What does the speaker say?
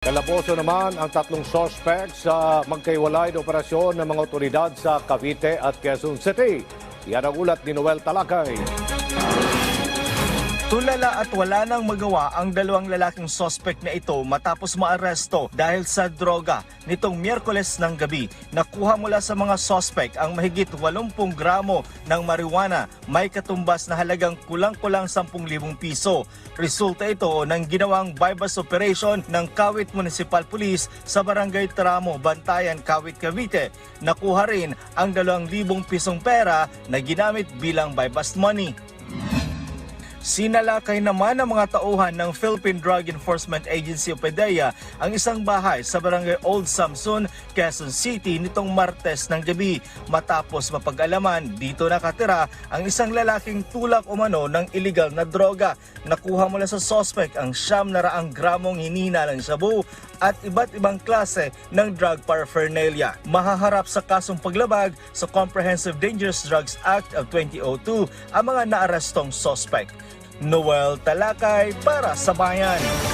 Kalaboso naman ang tatlong suspect sa magkaiwalay na operasyon ng mga otoridad sa Cavite at Quezon City. Yan ang ulat ni Noel Talakay. Tulala at wala nang magawa ang dalawang lalaking sospek na ito matapos maaresto dahil sa droga nitong Miyerkules ng gabi. Nakuha mula sa mga sospek ang mahigit 80 gramo ng marijuana may katumbas na halagang kulang-kulang 10,000 piso. Resulta ito ng ginawang bypass operation ng Kawit Municipal Police sa Barangay Tramo, Bantayan, Kawit, Cavite. Nakuha rin ang 2,000 pisong pera na ginamit bilang bypass money. Sinalakay naman ng mga tauhan ng Philippine Drug Enforcement Agency o PDEA ang isang bahay sa barangay Old Samson, Quezon City nitong Martes ng gabi matapos mapag-alaman dito nakatira ang isang lalaking tulak umano ng illegal na droga. Nakuha mula sa suspect ang siyam na raang gramong hinina ng shabu at iba't ibang klase ng drug paraphernalia. Mahaharap sa kasong paglabag sa Comprehensive Dangerous Drugs Act of 2002 ang mga naarestong suspect. Noel Talakay para sa Bayan.